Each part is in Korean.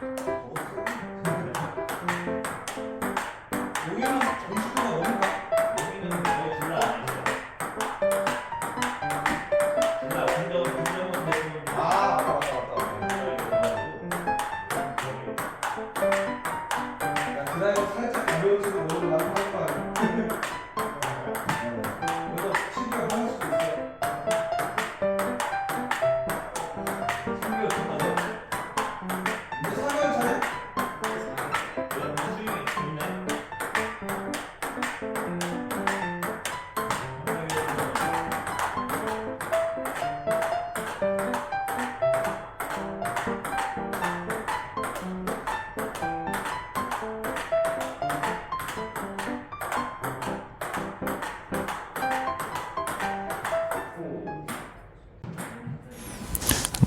Música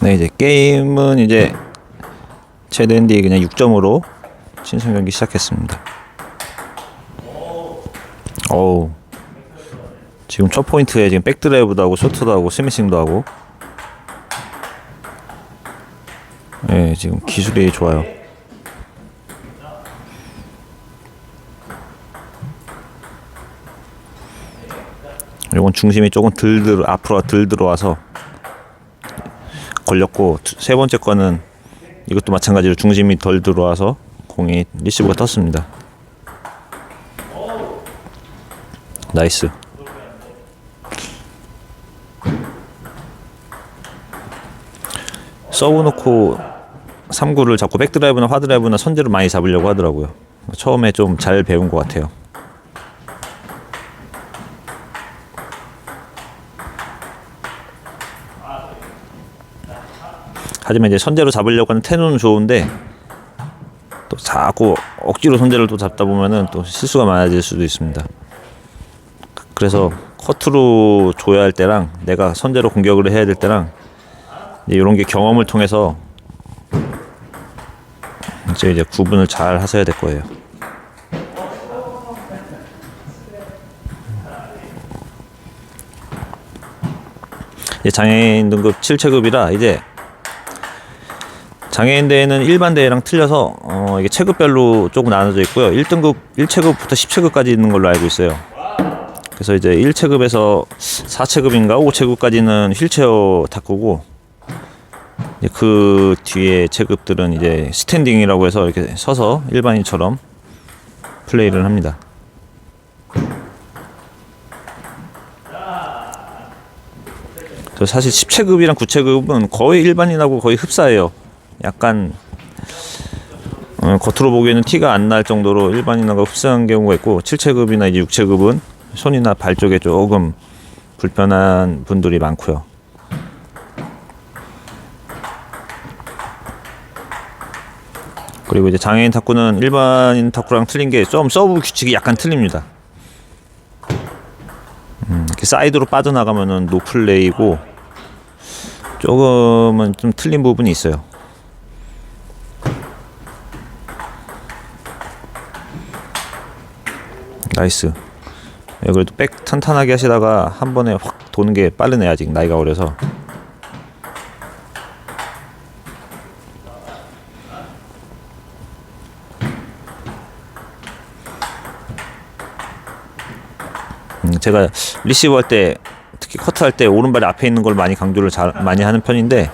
네 이제 게임은 이제 최대한 뒤에 그냥 6점으로 신선 경기 시작했습니다. 어우 지금 첫 포인트에 지금 백드라이브도 하고 쇼트도 하고 스미싱도 하고 네 지금 기술이 좋아요. 요건 중심이 조금 덜 들어 앞으로 덜 들어와서 걸렸고 두- 세 번째 거는 이것도 마찬가지로 중심이 덜 들어와서 공이 리시브가 떴습니다. 나이스. 서브 놓고 3구를 잡고 백드라이브나 하드라이브나 선제를 많이 잡으려고 하더라고요. 처음에 좀 잘 배운 것 같아요. 하지만 이제 선제로 잡으려고 하는 테누는 좋은데 또 자꾸 억지로 선제를 또 잡다 보면은 또 실수가 많아질 수도 있습니다. 그래서 커트로 줘야 할 때랑 내가 선제로 공격을 해야 될 때랑 이런 게 경험을 통해서 이제 이제 구분을 잘 하셔야 될 거예요. 장애인 등급 7체급이라 이제 장애인 대회는 일반 대회랑 틀려서 어, 이게 체급별로 조금 나눠져 있고요. 1등급 1체급부터 10체급까지 있는 걸로 알고 있어요. 그래서 이제 1체급에서 4체급인가 5체급까지는 휠체어 탁구고 그 뒤에 체급들은 이제 스탠딩이라고 해서 이렇게 서서 일반인처럼 플레이를 합니다. 저 사실 10체급이랑 9체급은 거의 일반인하고 거의 흡사해요. 약간 어, 겉으로 보기에는 티가 안 날 정도로 일반인하고 흡사한 경우가 있고 7체급이나 이제 6체급은 손이나 발 쪽에 조금 불편한 분들이 많고요. 그리고 이제 장애인 탁구는 일반인 탁구랑 틀린 게 좀 서브 규칙이 약간 틀립니다. 음, 이렇게 사이드로 빠져나가면은 노플레이고 조금은 좀 틀린 부분이 있어요. 나이스. 예, 그래도 백 탄탄하게 하시다가 한 번에 확 도는 게 빠르네 아직 나이가 어려서. 음, 제가 리시브 할 때 특히 커트 할 때 오른발이 앞에 있는 걸 많이 강조를 잘 많이 하는 편인데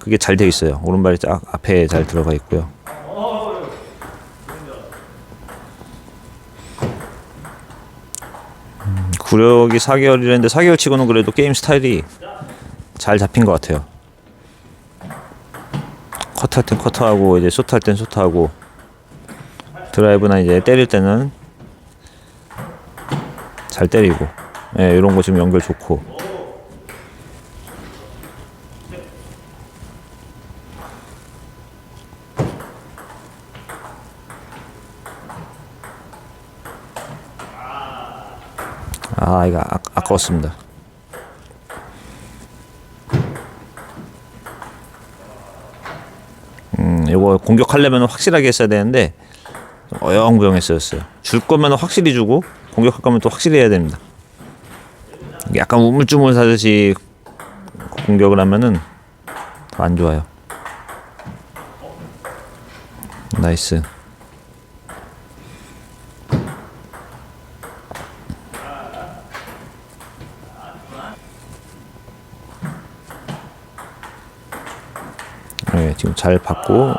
그게 잘돼 있어요. 오른발이 쫙 앞에 잘 들어가 있고요. 구력이 4개월이라는데 4개월 치고는 그래도 게임 스타일이 잘 잡힌 것 같아요. 커트할 땐 커트하고 이제 쇼트할 땐 쇼트하고 드라이브나 이제 때릴 때는 잘 때리고 예, 이런 거 지금 연결 좋고 아 이거 아, 아까웠습니다. 음 이거 공격하려면 확실하게 했어야 되는데 좀 어영부영했어요. 줄 거면 확실히 주고 공격할 거면 또 확실히 해야 됩니다. 약간 우물쭈물 사듯이 공격을 하면은 더 안 좋아요. 나이스. 네, 지금 잘 받고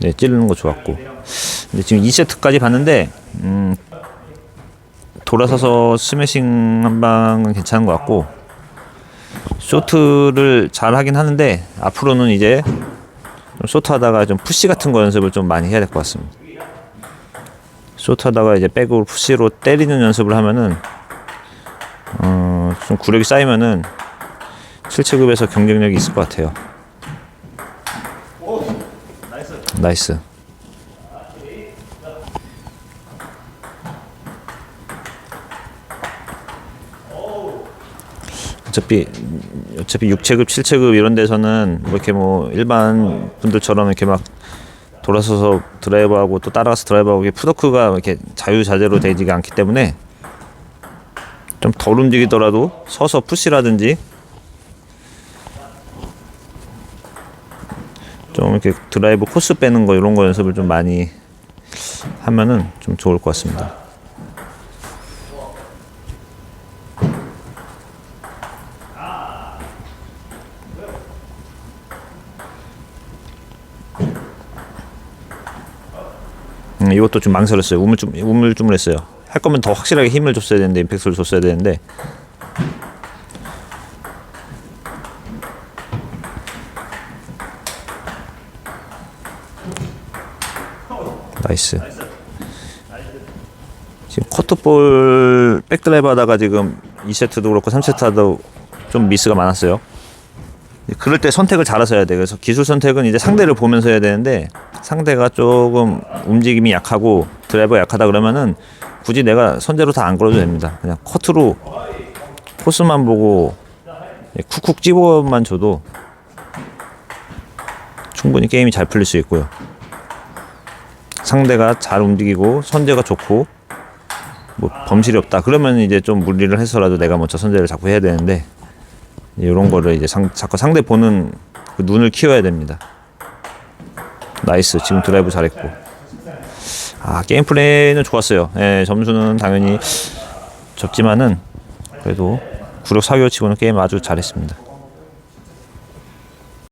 네, 찌르는 거 좋았고. 근데 지금 2세트까지 봤는데 음, 돌아서서 스매싱 한 방은 괜찮은 것 같고 쇼트를 잘 하긴 하는데 앞으로는 이제 좀 쇼트 하다가 좀 푸시 같은 거 연습을 좀 많이 해야 될 것 같습니다. 쇼트 하다가 이제 백으로 푸시로 때리는 연습을 하면은 어, 좀 구력이 쌓이면은 7체급에서 경쟁력이 있을 것 같아요. 나이스. 어차피 어차피 6체급, 7체급 이런 데서는 뭐 이렇게 뭐 일반 분들처럼 이렇게 막 돌아서서 드라이버하고 또 따라가서 드라이버하고 이게 푸더크가 이렇게 자유자재로 되지가 않기 때문에 좀 덜 움직이더라도 서서 푸시라든지 좀 이렇게 드라이브 코스 빼는 거 이런 거 연습을 좀 많이 하면은 좀 좋을 것 같습니다. 음, 이것도 좀 망설였어요. 우물쭈, 우물쭈물했어요. 할 거면 더 확실하게 힘을 줬어야 되는데 임팩트를 줬어야 되는데 나이스. 지금 커트볼 백드라이브 하다가 지금 2세트도 그렇고 3세트 하도 좀 미스가 많았어요. 그럴 때 선택을 잘해서 해야 돼. 그래서 기술 선택은 이제 상대를 보면서 해야 되는데 상대가 조금 움직임이 약하고 드라이버가 약하다 그러면은 굳이 내가 선제로 다 안 걸어도 됩니다. 그냥 커트로 코스만 보고 쿡쿡 집어만 줘도 충분히 게임이 잘 풀릴 수 있고요. 상대가 잘 움직이고 선제가 좋고 뭐 범실이 없다 그러면 이제 좀 무리를 해서라도 내가 먼저 선제를 자꾸 해야 되는데 이런 거를 이제 상, 자꾸 상대 보는 그 눈을 키워야 됩니다. 나이스 지금 드라이브 잘했고 아 게임 플레이는 좋았어요. 예, 점수는 당연히 적지만은 그래도 구력 사교 치고는 게임 아주 잘했습니다.